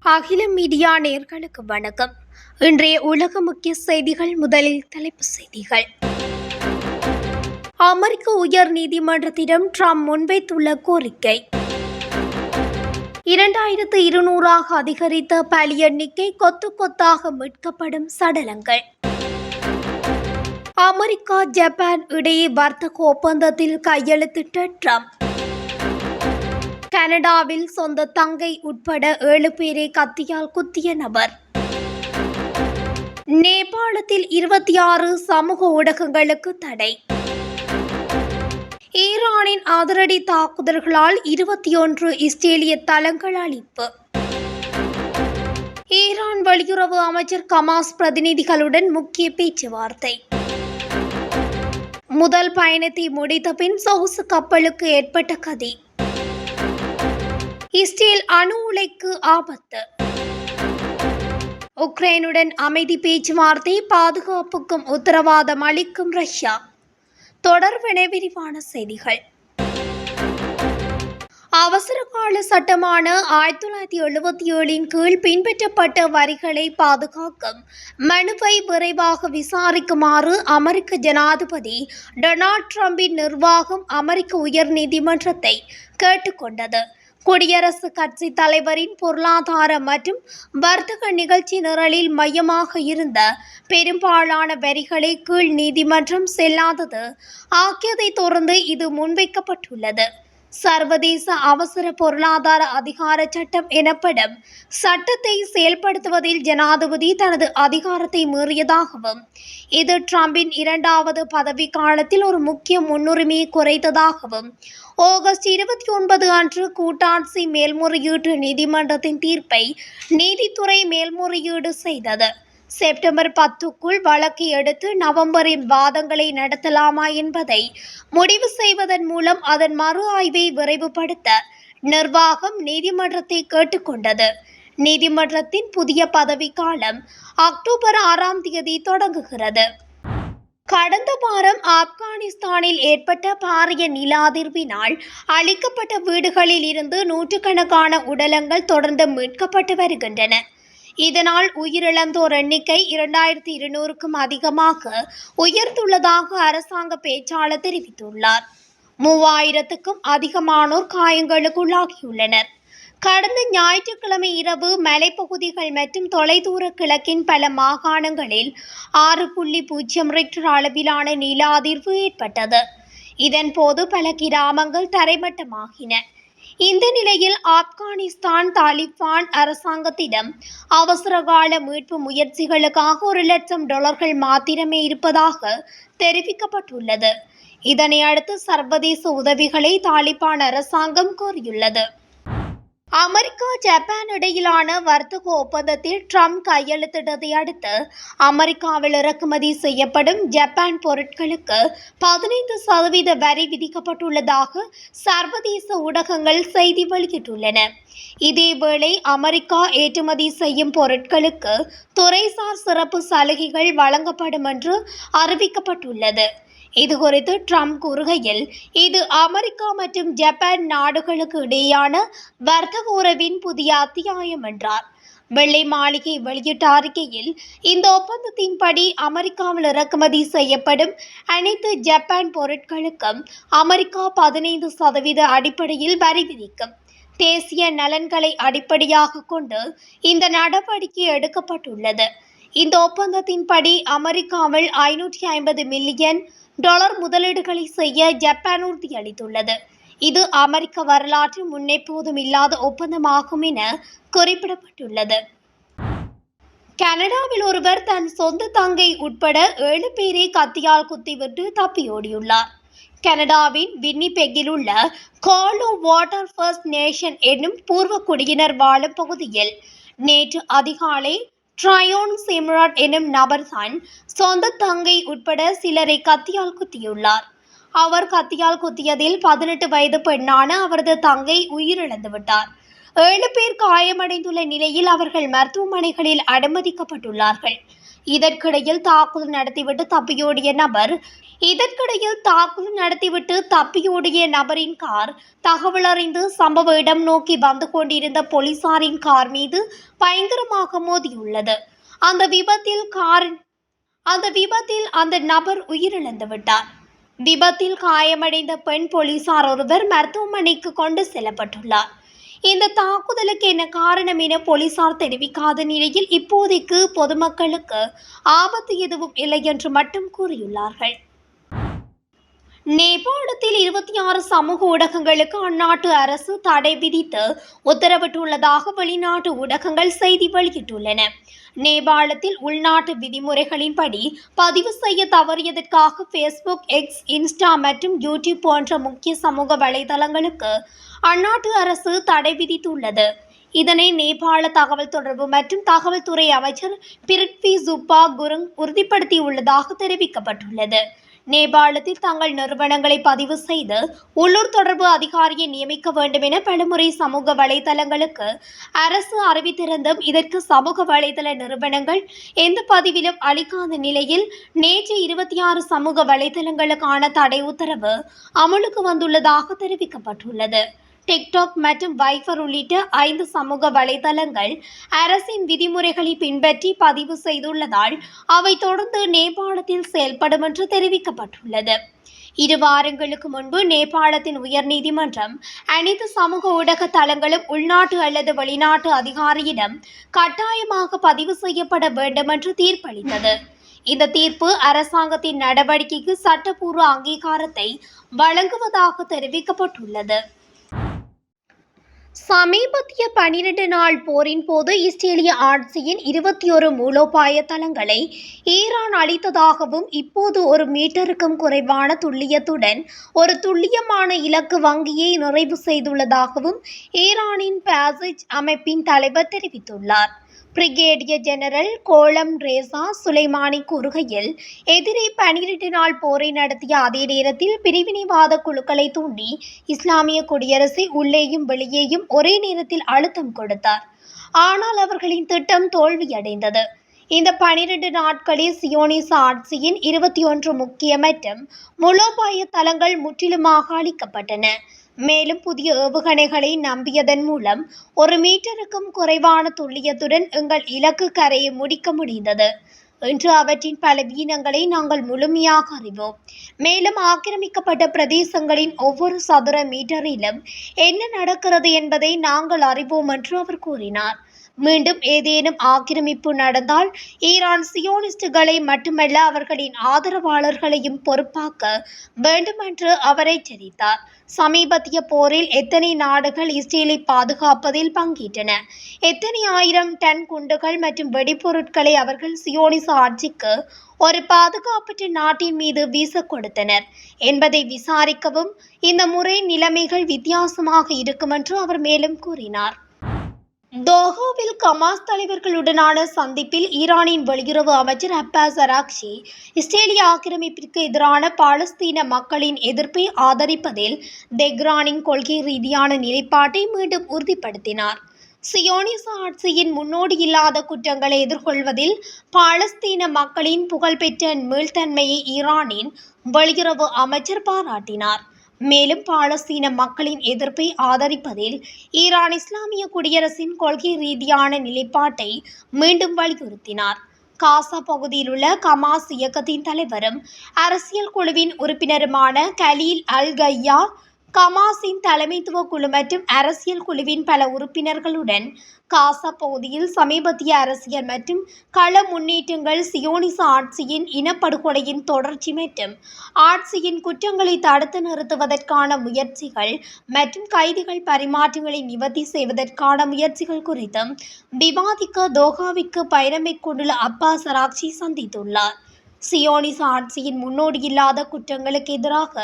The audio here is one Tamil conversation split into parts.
அகில மீடியா நேர்களுக்கு வணக்கம். இன்றைய உலக முக்கிய செய்திகள் முதலில் தலைப்புச் செய்திகள். அமெரிக்க உயர் நீதிமன்றத்திடம் ட்ரம்ப் முன்வைத்துள்ள கோரிக்கை. இரண்டாயிரத்து இருநூறாக அதிகரித்த பலி எண்ணிக்கை கொத்து கொத்தாக மீட்கப்படும் சடலங்கள். அமெரிக்கா ஜப்பான் இடையே வர்த்தக ஒப்பந்தத்தில் கையெழுத்திட்ட ட்ரம்ப். கனடாவில் சொந்த தங்கை உட்பட ஏழு பேரை கத்தியால் குத்திய நபர். நேபாளத்தில் இருபத்தி ஆறு சமூக ஊடகங்களுக்கு தடை. ஈரானின் அதிரடி தாக்குதல்களால் இருபத்தி ஒன்று இஸ்ரேலிய தளங்கள் அழிப்பு. ஈரான் வெளியுறவு அமைச்சர் கமாஸ் பிரதிநிதிகளுடன் முக்கிய பேச்சுவார்த்தை. முதல் பயணத்தை முடித்த பின் சொகுசு கப்பலுக்கு ஏற்பட்ட கதி. இஸ்ரேல் அணு உலைக்கு ஆபத்து. உக்ரைனுடன் அமைதி பேச்சுவார்த்தை பாதுகாப்புக்கும் உத்தரவாதம் அளிக்கும் ரஷ்யா. தொடர்பென விரிவான செய்திகள். அவசர கால சட்டமான ஆயிரத்தி தொள்ளாயிரத்தி எழுபத்தி ஏழின் கீழ் பின்பற்றப்பட்ட வரிகளை பாதுகாக்கும். மனுவை விரைவாக விசாரிக்குமாறு அமெரிக்க ஜனாதிபதி டொனால்ட் ட்ரம்பின் நிர்வாகம் அமெரிக்க உயர் நீதிமன்றத்தை கேட்டுக்கொண்டது குடியரசுக் கட்சி தலைவரின் பொருளாதார மற்றும் வர்த்தக நிகழ்ச்சி நிரலில் மையமாக இருந்த பெரும்பாலான வரிகளை கீழ் நீதிமன்றம் செல்லாதது. ஆகியதை தொடர்ந்து இது முன்வைக்கப்பட்டுள்ளது. சர்வதேச அவசர பொருளாதார அதிகார சட்டம் எனப்படும் சட்டத்தை செயல்படுத்துவதில் ஜனாதிபதி தனது அதிகாரத்தை மீறியதாகவும் இது ட்ரம்பின் இரண்டாவது பதவி காலத்தில் ஒரு முக்கிய முன்னுரிமையை குறைத்ததாகவும் ஆகஸ்ட் இருபத்தி ஒன்பது அன்று கூட்டாட்சி மேல்முறையீட்டு நீதிமன்றத்தின் தீர்ப்பை நீதித்துறை மேல்முறையீடு செய்தது. செப்டம்பர் பத்துக்குள் வழக்கு எடுத்து நவம்பரின் வாதங்களை நடத்தலாமா என்பதை முடிவு செய்வதன் மூலம் அதன் மறு ஆய்வை விரைவுபடுத்த நிர்வாகம் நீதிமன்றத்தை கேட்டுக்கொண்டது. நீதிமன்றத்தின் புதிய பதவிக்காலம் அக்டோபர் ஆறாம் தேதி தொடங்குகிறது. கடந்த வாரம் ஆப்கானிஸ்தானில் ஏற்பட்ட பாரிய நில அதிர்வினால் அழிக்கப்பட்ட வீடுகளில் இருந்து நூற்றுக்கணக்கான உடலங்கள் தொடர்ந்து மீட்கப்பட்டு வருகின்றன. இதனால் உயிரிழந்தோர் எண்ணிக்கை இரண்டாயிரத்தி இருநூறுக்கும் அதிகமாக உயர்ந்துள்ளதாக அரசாங்க பேச்சாளர் தெரிவித்துள்ளார். மூவாயிரத்துக்கும் அதிகமானோர் காயங்களுக்குள்ளாகியுள்ளனர் கடந்த ஞாயிற்றுக்கிழமை இரவு மலைப்பகுதிகள் மற்றும் தொலைதூர கிழக்கின் பல மாகாணங்களில் ஆறு புள்ளி பூஜ்ஜியம் ரிக்டர் அளவிலான நில அதிர்வு ஏற்பட்டது இதன்போது பல கிராமங்கள் தரைமட்டமாகின. இந்த நிலையில் ஆப்கானிஸ்தான் தாலிபான் அரசாங்கத்திடம் அவசரகால மீட்பு முயற்சிகளுக்காக ஒரு லட்சம் டாலர்கள் மாத்திரமே இருப்பதாக தெரிவிக்கப்பட்டுள்ளது. இதனை அடுத்து சர்வதேச உதவிகளை தாலிபான் அரசாங்கம் கோரியுள்ளது. அமெரிக்கா ஜப்பான் இடையிலான வர்த்தக ஒப்பந்தத்தில் ட்ரம்ப் கையெழுத்திட்டதை அடுத்து அமெரிக்காவில் இறக்குமதி செய்யப்படும் ஜப்பான் பொருட்களுக்கு பதினைந்து சதவீத வரி விதிக்கப்பட்டுள்ளதாக சர்வதேச ஊடகங்கள் செய்தி வெளியிட்டுள்ளன. இதேவேளை அமெரிக்கா ஏற்றுமதி செய்யும் பொருட்களுக்கு துறைசார் சிறப்பு சலுகைகள் வழங்கப்படும் என்று அறிவிக்கப்பட்டுள்ளது. இது குறித்து ட்ரம்ப் கூறுகையில் இது அமெரிக்கா மற்றும் ஜப்பான் நாடுகளுக்கு இடையேயான வர்த்தக உறவின் புதிய அத்தியாயம் என்றார். வெள்ளை மாளிகை வெளியிட்ட அறிக்கையில் இந்த ஒப்பந்தத்தின்படி அமெரிக்காவில் இறக்குமதி செய்யப்படும் அனைத்து ஜப்பான் பொருட்களுக்கும் அமெரிக்கா பதினைந்து சதவீத அடிப்படையில் வரி விதிக்கும். தேசிய நலன்களை அடிப்படையாக கொண்டு இந்த நடவடிக்கை எடுக்கப்பட்டுள்ளது. இந்த ஒப்பந்தத்தின்படி அமெரிக்காவில் ஐநூற்றி ஐம்பது மில்லியன் டாலர் முதலீடுகளை செய்ய ஜப்பான் உறுதியளித்துள்ளது இது அமெரிக்க வரலாற்றில் முன்னெப்போதும் இல்லாத ஒப்பந்தமாகும் என குறிப்பிடப்பட்டுள்ளது. கனடாவில் ஒருவர் தன் சொந்த தங்கை உட்பட ஏழு பேரை கத்தியால் குத்திவிட்டு தப்பியோடியுள்ளார். கனடாவின் வின்னிபெக்கில் உள்ள காலோ வாட்டர் ஃபர்ஸ்ட் நேஷன் என்னும் பூர்வ குடியினர் வாழும் பகுதியில் நேற்று அதிகாலை ட்ரயோன் சிம்ராட் எனும் நபர்தான் சொந்த தங்கை உட்பட சிலரை கத்தியால் குத்தியுள்ளார். அவர் கத்தியால் குத்தியதில் பதினெட்டு வயது பெண்ணான அவரது தங்கை உயிரிழந்து விட்டார். ஏழு பேர் காயமடைந்துள்ள நிலையில் அவர்கள் மருத்துவமனைகளில் அனுமதிக்கப்பட்டுள்ளார்கள். இதற்கிடையில் தாக்குதல் நடத்திவிட்டு தப்பியோடிய நபர் இதற்கிடையில் தாக்குதல் நடத்திவிட்டு தப்பியோடிய நபரின் கார் தகவல் அறிந்து சம்பவ இடம் நோக்கி வந்து கொண்டிருந்த போலீசாரின் கார் மீது பயங்கரமாக மோதியுள்ளது. அந்த விபத்தில் கார் அந்த விபத்தில் அந்த நபர் உயிரிழந்து விட்டார். விபத்தில் காயமடைந்த பெண் போலீசார் ஒருவர் மருத்துவமனைக்கு கொண்டு செல்லப்பட்டுள்ளார். இந்த தாக்குதலுக்கு என்ன காரணம் என போலீசார் தெரிவிக்காத நிலையில் இப்போதைக்கு பொதுமக்களுக்கு ஆபத்து எதுவும் இல்லை என்று மட்டும் கூறியுள்ளார்கள். நேபாளத்தில் இருபத்தி ஆறு சமூக ஊடகங்களுக்கு அந்நாட்டு அரசு தடை விதித்து உத்தரவிட்டுள்ளதாக வெளிநாட்டு ஊடகங்கள் செய்தி வெளியிட்டுள்ளன. நேபாளத்தில் உள்நாட்டு விதிமுறைகளின்படி பதிவு செய்ய தவறியதற்காக ஃபேஸ்புக் எக்ஸ் இன்ஸ்டா மற்றும் யூடியூப் போன்ற முக்கிய சமூக வலைதளங்களுக்கு அந்நாட்டு அரசு தடை விதித்துள்ளது. இதனை நேபாள தகவல் தொடர்பு மற்றும் தகவல் துறை அமைச்சர் பிரித்வி சுப்பா குருங் உறுதிப்படுத்தியுள்ளதாக தெரிவிக்கப்பட்டுள்ளது. நேபாளத்தில் தங்கள் நிறுவனங்களை பதிவு செய்து உள்ளூர் தொடர்பு அதிகாரியை நியமிக்க வேண்டும் என பலமுறை சமூக வலைதளங்களுக்கு அரசு அறிவித்திருந்தும் இதற்கு சமூக வலைதள நிறுவனங்கள் எந்த பதிவிலும் அளிக்காத நிலையில் நேற்று இருபத்தி ஆறு சமூக வலைதளங்களுக்கான தடை உத்தரவு அமலுக்கு வந்துள்ளதாக தெரிவிக்கப்பட்டுள்ளது. டிக்டாக் மற்றும் வைஃபர் உள்ளிட்ட ஐந்து சமூக வலைதளங்கள் அரசின் விதிமுறைகளை பின்பற்றி பதிவு செய்துள்ளதால் அவை தொடர்ந்து நேபாளத்தில் செயல்படும் என்று தெரிவிக்கப்பட்டுள்ளது. இரு வாரங்களுக்கு முன்பு நேபாளத்தின் உயர்நீதிமன்றம் அனைத்து சமூக ஊடக தளங்களும் உள்நாட்டு அல்லது வெளிநாட்டு அதிகாரியிடம் கட்டாயமாக பதிவு செய்யப்பட வேண்டும் என்று தீர்ப்பளித்தது. இந்த தீர்ப்பு அரசாங்கத்தின் நடவடிக்கைக்கு சட்டப்பூர்வ அங்கீகாரத்தை வழங்குவதாக தெரிவிக்கப்பட்டுள்ளது. சமீபத்திய பனிரெண்டு நாள் போரின் போது இஸ்ரேலிய ஆட்சியின் இருபத்தி ஒரு மூலோபாய தளங்களை ஈரான் அளித்ததாகவும் இப்போது ஒரு மீட்டருக்கும் குறைவான துல்லியத்துடன் ஒரு துல்லியமான இலக்கு வங்கியை நிறைவு செய்துள்ளதாகவும் ஈரானின் பாசிஜ் அமைப்பின் தலைவர் தெரிவித்துள்ளார். பிரிகேடியர் ஜெனரல் கோலம் ரேசா சுலைமானி கூறுகையில் எதிரி பனிரெண்டு நாள் போரை நடத்திய அதே நேரத்தில் பிரிவினைவாத குழுக்களை தூண்டி இஸ்லாமிய குடியரசை உள்ளேயும் வெளியேயும் ஒரே நேரத்தில் அழுத்தம் கொடுத்தார். ஆனால் அவர்களின் திட்டம் தோல்வியடைந்தது. இந்த பனிரெண்டு நாட்களில் சியோனிச ஆட்சியின் இருபத்தி ஒன்று முக்கிய மற்றும் மூலோபாய தளங்கள் முற்றிலுமாக அளிக்கப்பட்டன மேலும் புதிய ஏவுகணைகளை நம்பியதன் மூலம் ஒரு மீட்டருக்கும் குறைவான துல்லியத்துடன் எங்கள் இலக்கு கரையை முடிக்க முடிந்தது. இன்று அவற்றின் பல வீனங்களை நாங்கள் முழுமையாக அறிவோம். மேலும் ஆக்கிரமிக்கப்பட்ட பிரதேசங்களின் ஒவ்வொரு சதுர மீட்டரிலும் என்ன நடக்கிறது என்பதை நாங்கள் அறிவோம் என்று அவர் கூறினார். மீண்டும் ஏதேனும் ஆக்கிரமிப்பு நடந்தால் ஈரான் சியோனிஸ்டுகளை மட்டுமல்ல அவர்களின் ஆதரவாளர்களையும் பொறுப்பாக்க வேண்டுமென்று அவர் எச்சரித்தார் சமீபத்திய போரில் எத்தனை நாடுகள் இஸ்ரேலை பாதுகாப்பதில் பங்கேற்றன? எத்தனை ஆயிரம் டன் குண்டுகள் மற்றும் வெடிபொருட்களை அவர்கள் சியோனிச ஆட்சிக்கு ஒரு பாதுகாப்பற்ற நாட்டின் மீது வீச கொடுத்தனர்? என்பதை விசாரிக்கவும் இந்த முறை நிலைமைகள் வித்தியாசமாக இருக்கும் என்று அவர் மேலும் கூறினார். தோஹாவில் கமாஸ் தலைவர்களுடனான சந்திப்பில் ஈரானின் வெளியுறவு அமைச்சர் அப்பாஸ் அராக்ஷி இஸ்ரேலிய ஆக்கிரமிப்பிற்கு எதிரான பாலஸ்தீன மக்களின் எதிர்ப்பை ஆதரிப்பதில் தெஹ்ரானின் கொள்கை ரீதியான நிலைப்பாட்டை மீண்டும் உறுதிப்படுத்தினார். சியோனிச ஆட்சியின் முன்னோடியில்லாத குற்றங்களை எதிர்கொள்வதில் பாலஸ்தீன மக்களின் புகழ்பெற்ற மீள்தன்மையை ஈரானின் வெளியுறவு அமைச்சர் பாராட்டினார். மேலும் பாலஸ்தீன மக்களின் எதிர்ப்பை ஆதரிப்பதில் ஈரான் இஸ்லாமிய குடியரசின் கொள்கை ரீதியான நிலைப்பாட்டை மீண்டும் வலியுறுத்தினார். காசா பகுதியில் உள்ள கமாஸ் இயக்கத்தின் தலைவரும் அரசியல் குழுவின் உறுப்பினருமான கலீல் அல் கையா கமாஸின் தலைமைத்துவ குழு மற்றும் அரசியல் குழுவின் பல உறுப்பினர்களுடன் காசா பகுதியில் சமீபத்திய அரசியல் மற்றும் கள முன்னேற்றங்கள் சியோனிச ஆட்சியின் இனப்படுகொலையின் தொடர்ச்சி மற்றும் ஆட்சியின் குற்றங்களை தடுத்து நிறுத்துவதற்கான முயற்சிகள் மற்றும் கைதிகள் பரிமாற்றங்களை நிவர்த்தி செய்வதற்கான முயற்சிகள் குறித்தும் விவாதிக்க தோஹாவிற்கு பயணம் மேற்கொண்டுள்ள அப்பாஸ் சராக்சி சந்தித்துள்ளார். சியோனிச ஆட்சியின் முன்னோடியில்லாத குற்றங்களுக்கு எதிராக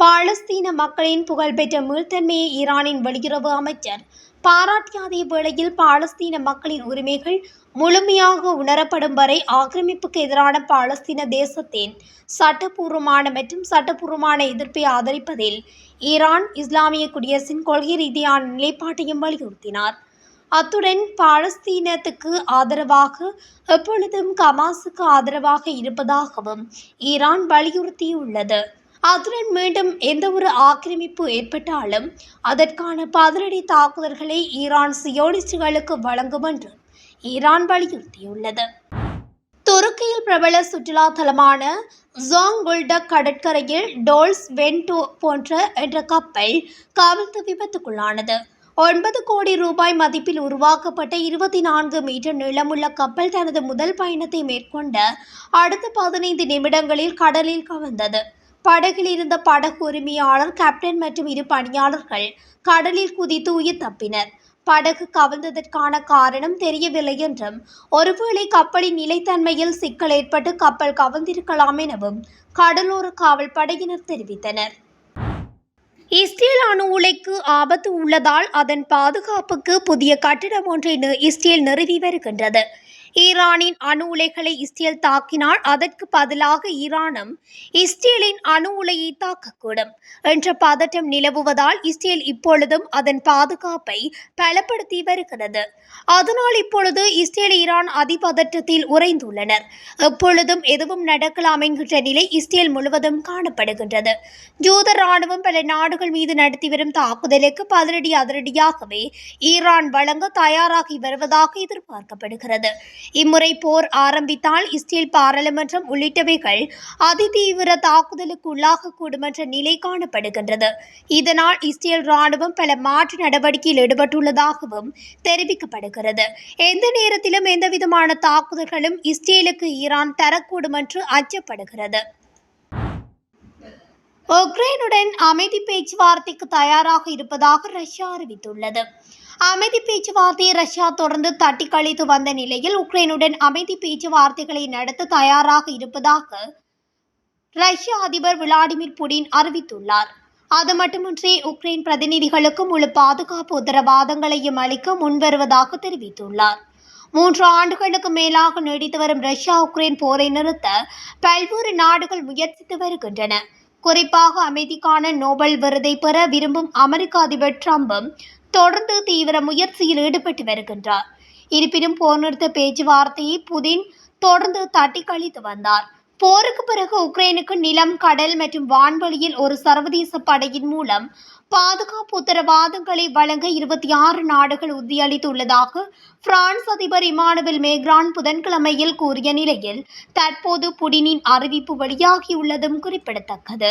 பாலஸ்தீன மக்களின் புகழ்பெற்ற மீள்தன்மையை ஈரானின் வெளியுறவு அமைச்சர் பாராட்டிய வேளையில் பாலஸ்தீன மக்களின் உரிமைகள் முழுமையாக உணரப்படும் வரை ஆக்கிரமிப்புக்கு எதிரான பாலஸ்தீன தேசத்தின் சட்டப்பூர்வமான மற்றும் சட்டப்பூர்வமான எதிர்ப்பை ஆதரிப்பதில் ஈரான் இஸ்லாமிய குடியரசின் கொள்கை ரீதியான நிலைப்பாட்டையும் வலியுறுத்தினார். அத்துடன் பாலஸ்தீனத்துக்கு ஆதரவாக எப்பொழுதும் கமாஸுக்கு ஆதரவாக இருப்பதாகவும் ஈரான் வலியுறுத்தியுள்ளது. அத்துடன் மீண்டும் எந்த ஒரு ஆக்கிரமிப்பு ஏற்பட்டாலும் அதற்கான பதிலடி தாக்குதல்களை ஈரான் சியோனிஸ்டுகளுக்கு வழங்கும் என்று ஈரான் வலியுறுத்தியுள்ளது. துருக்கியில் பிரபல சுற்றுலா தலமான ஜாங்குல்டக் கடற்கரையில் டோல்ஸ் வென்டோ போன்ற என்ற கப்பல் கவிழ்ந்து விபத்துக்குள்ளானது ஒன்பது கோடி ரூபாய் மதிப்பில் உருவாக்கப்பட்ட இருபத்தி நான்கு மீட்டர் நீளமுள்ள கப்பல் தனது முதல் பயணத்தை மேற்கொண்ட அடுத்த பதினைந்து நிமிடங்களில் கடலில் கவிழ்ந்தது. படகில் இருந்த படகு உரிமையாளர் கேப்டன் மற்றும் இரு பணியாளர்கள் கடலில் குதித்து உயிர் தப்பினர். படகு கவிழ்ந்ததற்கான காரணம் தெரியவில்லை என்றும் ஒருவேளை கப்பலின் நிலைத்தன்மையில் சிக்கல் ஏற்பட்டு கப்பல் கவிழ்ந்திருக்கலாம் எனவும் கடலோர காவல் படையினர் தெரிவித்தனர். இஸ்ரேல் அணு உலைக்கு ஆபத்து உள்ளதால் அதன் பாதுகாப்புக்கு புதிய கட்டிடம் ஒன்றை இஸ்ரேல் நிறுவி வருகின்றது. ஈரானின் அணு உலைகளை இஸ்ரேல் தாக்கினால் அதற்கு பதிலாக ஈரானும் இஸ்ரேலின் அணு உலையை தாக்கக்கூடும் என்ற பதட்டம் நிலவுவதால் இஸ்ரேல் இப்பொழுதும் அதன் பாதுகாப்பை பலப்படுத்தி வருகிறது. அதனால் இப்பொழுது இஸ்ரேல் ஈரான் அதிபதட்டத்தில் உறைந்துள்ளனர். எப்பொழுதும் எதுவும் நடக்கலாம் என்கின்ற நிலை இஸ்ரேல் முழுவதும் காணப்படுகின்றது. ஜூத ராணுவம் பல நாடுகள் மீது நடத்தி வரும் தாக்குதலுக்கு பதிலடி அதிரடியாகவே ஈரான் வழங்க தயாராகி வருவதாக எதிர்பார்க்கப்படுகிறது. இம்முறை போர் ஆரம்பித்தால் இஸ்ரேல் பாராளுமன்றம் உள்ளிட்டவைகள் அதிதீவிர தாக்குதலுக்கு உள்ளாகக்கூடும் என்ற நிலை காணப்படுகின்றது. இதனால் இஸ்ரேல் ராணுவம் பல மாற்று நடவடிக்கையில் ஈடுபட்டுள்ளதாகவும் தெரிவிக்கப்படுகிறது. எந்த நேரத்திலும் எந்தவிதமான தாக்குதல்களும் இஸ்ரேலுக்கு ஈரான் தரக்கூடும் என்று அச்சப்படுகிறது உக்ரைனுடன் அமைதி பேச்சுவார்த்தைக்கு தயாராக இருப்பதாக ரஷ்யா அறிவித்துள்ளது. அமைதி பேச்சுவார்த்தையை ரஷ்யா தொடர்ந்து தட்டி கழித்து வந்த நிலையில் உக்ரைனுடன் அமைதி பேச்சுவார்த்தைகளை நடத்த தயாராக இருப்பதாக ரஷ்ய அதிபர் விளாடிமிர் புடின் அறிவித்துள்ளார். அது மட்டுமின்றி உக்ரைன் பிரதிநிதிகளுக்கு முழு பாதுகாப்பு உத்தரவாதங்களையும் அளிக்க முன்வருவதாக தெரிவித்துள்ளார். மூன்று ஆண்டுகளுக்கு மேலாக நீடித்து வரும் ரஷ்யா உக்ரைன் போரை நிறுத்த பல்வேறு நாடுகள் முயற்சித்து வருகின்றன. குறிப்பாக அமைதிக்கான நோபல் விருதை பெற விரும்பும் அமெரிக்க அதிபர் டிரம்பும் தொடர்ந்து தீவிர முயற்சியில் ஈடுபட்டு வருகின்றார். இருப்பினும் போர் நிறுத்த பேச்சுவார்த்தையை புதின் தொடர்ந்து தட்டி கழித்து வந்தார். போருக்கு பிறகு உக்ரைனுக்கு நிலம் கடல் மற்றும் வான்வெளியில் ஒரு சர்வதேச படையின் மூலம் பாதுகாப்பு உத்தரவாதங்களை வழங்க இருபத்தி ஆறு நாடுகள் உறுதியளித்துள்ளதாக பிரான்ஸ் அதிபர் இமானுவேல் மேக்ரான் புதன்கிழமையில் கூறிய நிலையில் தற்போது புடினின் அறிவிப்பு வெளியாகியுள்ளதும் குறிப்பிடத்தக்கது.